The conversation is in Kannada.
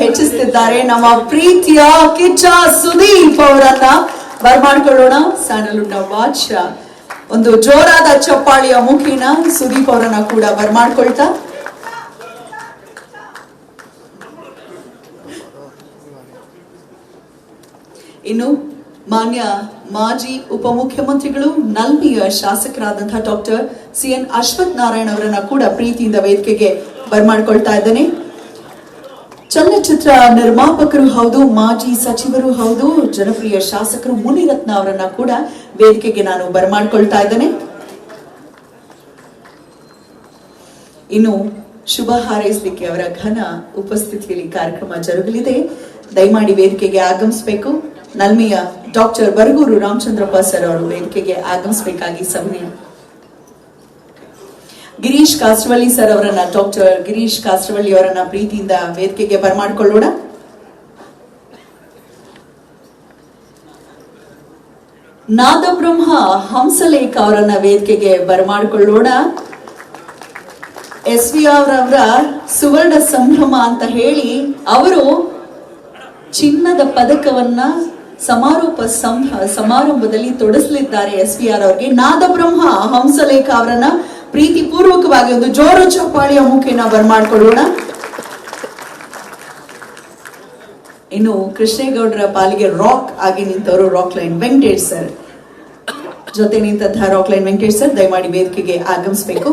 ಹೆಚ್ಚಿಸ್ತಿದ್ದಾರೆ ನಮ್ಮ ಪ್ರೀತಿಯ ಕಿಚ್ಚ ಸುದೀಪ್ ಅವರನ್ನ ಬರ್ಮಾಡ್ಕೊಳ್ಳೋಣ. ಸಣ್ಣ ವಾಚ್, ಒಂದು ಜೋರಾದ ಚಪ್ಪಾಳಿಯ ಮುಖಿನ ಸುದೀಪ್ ಅವರನ್ನ ಕೂಡ ಬರ್ಮಾಡ್ಕೊಳ್ತಾ. ಇನ್ನು ಮಾನ್ಯ ಮಾಜಿ ಉಪಮುಖ್ಯಮಂತ್ರಿಗಳು, ನಲ್ಮಿಯ ಶಾಸಕರಾದಂತಹ doctor C N Ashwath Narayan ಅವರನ್ನ ಕೂಡ ಪ್ರೀತಿಯಿಂದ ವೇದಿಕೆಗೆ ಬರ್ಮಾಡ್ಕೊಳ್ತಾ ಇದ್ದೇನೆ. ಚಲನಚಿತ್ರ ನಿರ್ಮಾಪಕರು ಹೌದು, ಮಾಜಿ ಸಚಿವರು ಹೌದು, ಜನಪ್ರಿಯ ಶಾಸಕರು ಮುನಿರತ್ನ ಅವರನ್ನ ಕೂಡ ವೇದಿಕೆಗೆ ನಾನು ಬರಮಾಡ್ಕೊಳ್ತಾ ಇದ್ದೇನೆ. ಇನ್ನು ಶುಭ ಹಾರೈಸಲಿಕ್ಕೆ ಅವರ ಘನ ಉಪಸ್ಥಿತಿಯಲ್ಲಿ ಕಾರ್ಯಕ್ರಮ ಜರುಗಲಿದೆ. ದಯಮಾಡಿ ವೇದಿಕೆಗೆ ಆಗಮಿಸಬೇಕು. ನಲ್ಮೆಯ ಡಾಕ್ಟರ್ ಬರಗೂರು ರಾಮಚಂದ್ರಪ್ಪ ಸರ್ ಅವರು ವೇದಿಕೆಗೆ ಆಗಮಿಸಬೇಕಾಗಿ ಸವಿನಯ ಗಿರೀಶ್ ಕಾಸ್ಟ್ರವಳ್ಳಿ ಸರ್ ಅವರನ್ನ, ಡಾಕ್ಟರ್ ಗಿರೀಶ್ ಕಾಸ್ಟ್ರವಳ್ಳಿ ಅವರನ್ನ ಪ್ರೀತಿಯಿಂದ ವೇದಿಕೆಗೆ ಬರಮಾಡ್ಕೊಳ್ಳೋಣ. ನಾದಬ್ರಹ್ಮ ಹಂಸಲೇಖ ಅವರನ್ನ ವೇದಿಕೆಗೆ ಬರಮಾಡ್ಕೊಳ್ಳೋಣ. ಎಸ್ ವಿ ಅವರವರ ಸುವರ್ಣ ಸಂಭ್ರಮ ಅಂತ ಹೇಳಿ ಅವರು ಚಿನ್ನದ ಪದಕವನ್ನ ಸಮಾರೋಪ ಸಂಭ- ಸಮಾರಂಭದಲ್ಲಿ ತೊಡಸಲಿದ್ದಾರೆ ಎಸ್ ವಿ ಆರ್ ಅವ್ರಿಗೆ. ನಾದಬ್ರಹ್ಮ ಹಂಸಲೇಖ ಅವರನ್ನ ಪ್ರೀತಿ ಪೂರ್ವಕವಾಗಿ ಒಂದು ಜೋರು ಚಪ್ಪಾಳಿಯ ಮುಖೇನ ಬರ್ಮಾಡ್ಕೊಳ್ಳೋಣ ಇನ್ನು ಕೃಷ್ಣೇಗೌಡರ ಪಾಲಿಗೆ ರಾಕ್ ಆಗಿ ನಿಂತವರು ರಾಕ್ ಲೈನ್ ವೆಂಕಟೇಶ್ ಸರ್ ಜೊತೆ ನಿಂತಹ ರಾಕ್ ಲೈನ್ ವೆಂಕಟೇಶ್ ಸರ್ ದಯಮಾಡಿ ವೇದಿಕೆಗೆ ಆಗಮಿಸಬೇಕು.